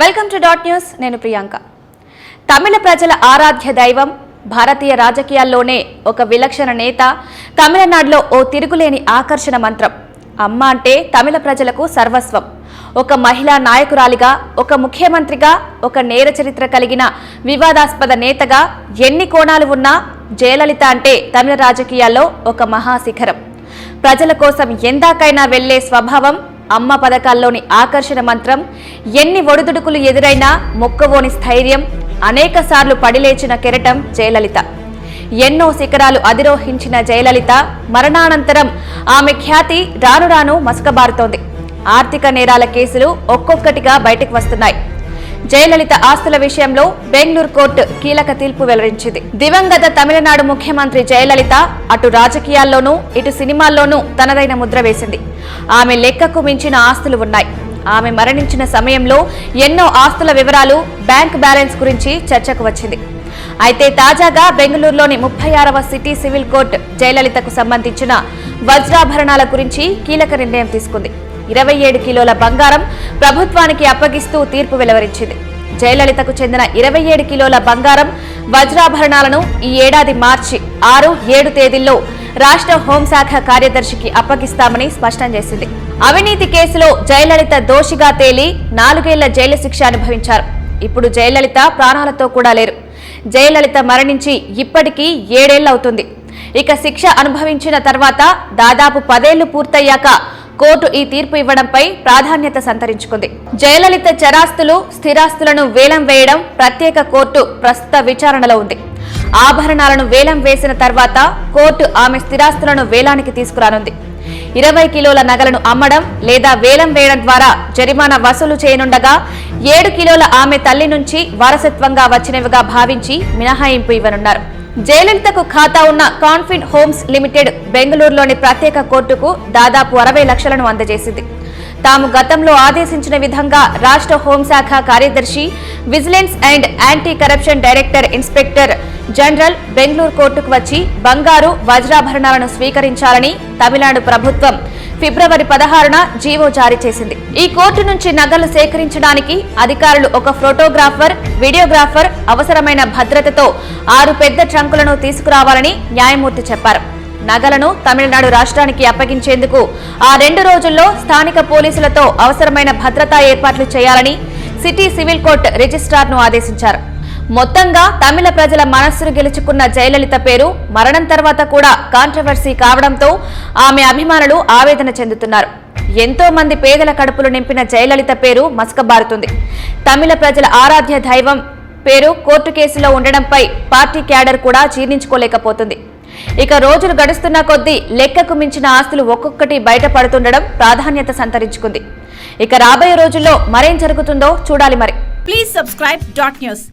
Welcome to dot news నేను ప్రియాంక. తమిళ ప్రజల ఆరాధ్య దైవం భారతీయ రాజకీయాల్లోనే ఒక విలక్షణ నేత తమిళనాడులో ఓ తిరుగులేని ఆకర్షణ మంత్రం. అమ్మ అంటే తమిళ ప్రజలకు సర్వస్వం. ఒక మహిళా నాయకురాలిగా ఒక ముఖ్యమంత్రిగా ఒక నేర చరిత్ర కలిగిన వివాదాస్పద నేతగా ఎన్ని కోణాలు ఉన్నా జయలలిత అంటే తమిళ రాజకీయాల్లో ఒక మహాశిఖరం. ప్రజల కోసం ఎందాకైనా వెళ్ళే స్వభావం అమ్మ పథకాల్లోని ఆకర్షణ మంత్రం ఎన్ని ఒడిదుడుకులు ఎదురైనా మొక్కవోని స్థైర్యం అనేక సార్లు పడిలేచిన కెరటం జయలలిత. ఎన్నో శిఖరాలు అధిరోహించిన జయలలిత మరణానంతరం ఆమె ఖ్యాతి రాను రాను మసకబారుతోంది. ఆర్థిక నేరాల కేసులు ఒక్కొక్కటిగా బయటకు వస్తున్నాయి. జయలలిత ఆస్తుల విషయంలో బెంగళూరు కోర్టు కీలక తీర్పు వెల్లడించింది. దివంగత తమిళనాడు ముఖ్యమంత్రి జయలలిత అటు రాజకీయాల్లోనూ ఇటు సినిమాల్లోనూ తనదైన ముద్ర వేసింది. ఆమె లెక్కకు మించిన ఆస్తులు ఉన్నాయి. ఆమె మరణించిన సమయంలో ఎన్నో ఆస్తుల వివరాలు బ్యాంక్ బ్యాలెన్స్ గురించి చర్చకు వచ్చింది. అయితే తాజాగా బెంగళూరులోని ముప్పై ఆరవ సిటీ సివిల్ కోర్టు జయలలితకు సంబంధించిన వజ్రాభరణాల గురించి కీలక నిర్ణయం తీసుకుంది. ఇరవై ఏడు కిలోల బంగారం ప్రభుత్వానికి అప్పగిస్తూ తీర్పు వెలువరించింది. జయలలితకు చెందిన ఇరవై ఏడు కిలోల బంగారం వజ్రాభరణాలను ఈ ఏడాది మార్చి ఆరు ఏడు తేదీల్లో రాష్ట్ర హోంశాఖ కార్యదర్శికి అప్పగిస్తామని స్పష్టం చేసింది. అవినీతి కేసులో జయలలిత దోషిగా తేలి నాలుగేళ్ళ జైలు శిక్ష అనుభవించారు. ఇప్పుడు జయలలిత ప్రాణాలతో కూడా లేరు. జయలలిత మరణించి ఇప్పటికీ ఏడేళ్ళవుతుంది. ఇక శిక్ష అనుభవించిన తర్వాత దాదాపు పదేళ్ళు పూర్తయ్యాక కోర్టు ఈ తీర్పు ఇవ్వడంపై ప్రాధాన్యత సంతరించుకుంది. జయలలిత చరాస్తులు స్థిరాస్తులను వేలం వేయడం ప్రత్యేక కోర్టు ప్రస్తుత విచారణలో ఉంది. ఆభరణాలను వేలం వేసిన తర్వాత కోర్టు ఆమె స్థిరాస్తులను వేలానికి తీసుకురానుంది. ఇరవై కిలోల నగలను అమ్మడం లేదా వేలం వేయడం ద్వారా జరిమానా వసూలు చేయనుండగా ఏడు కిలోల ఆమె తల్లి నుంచి వారసత్వంగా వచ్చినవిగా భావించి మినహాయింపు ఇవ్వనున్నారు. జయలలితకు ఖాతా ఉన్న కాన్ఫిన్ హోమ్స్ లిమిటెడ్ బెంగళూరులోని ప్రత్యేక కోర్టుకు దాదాపు అరవై లక్షలను అందజేసింది. తాము గతంలో ఆదేశించిన విధంగా రాష్ట్ర హోంశాఖ కార్యదర్శి vigilance and anti corruption director inspector general Bengaluru కోర్టుకు వచ్చి బంగారు వజ్రాభరణాలను స్వీకరించాలని తమిళనాడు ప్రభుత్వం ఫిబ్రవరి పదహారున జీవో జారీ చేసింది. ఈ కోర్టు నుంచి నగలు సేకరించడానికి అధికారులు ఒక ఫోటోగ్రాఫర్ వీడియోగ్రాఫర్ అవసరమైన భద్రతతో ఆరు పెద్ద ట్రంకులను తీసుకురావాలని న్యాయమూర్తి చెప్పారు. నగలను తమిళనాడు రాష్ట్రానికి అప్పగించేందుకు ఆ రెండు రోజుల్లో స్థానిక పోలీసులతో అవసరమైన భద్రతా ఏర్పాట్లు చేయాలని సిటీ సివిల్ కోర్టు రిజిస్ట్రార్ను ఆదేశించారు. మొత్తంగా తమిళ ప్రజల మనస్సును గెలుచుకున్న జయలలిత పేరు మరణం తర్వాత కూడా కాంట్రవర్సీ కావడంతో ఆమె అభిమానులు ఆవేదన చెందుతున్నారు. ఎంతో మంది పేదల కడుపులు నింపిన జయలలిత పేరు మసకబారుతుంది. తమిళ ప్రజల ఆరాధ్య దైవం పేరు కోర్టు కేసులో ఉండడంపై పార్టీ క్యాడర్ కూడా జీర్ణించుకోలేకపోతుంది. ఇక రోజులు గడుస్తున్న కొద్దీ లెక్కకు మించిన ఆస్తులు ఒక్కొక్కటి బయటపడుతుండడం ప్రాధాన్యత సంతరించుకుంది. ఇక రాబోయే రోజుల్లో మరేం జరుగుతుందో చూడాలి మరి. Please subscribe dot news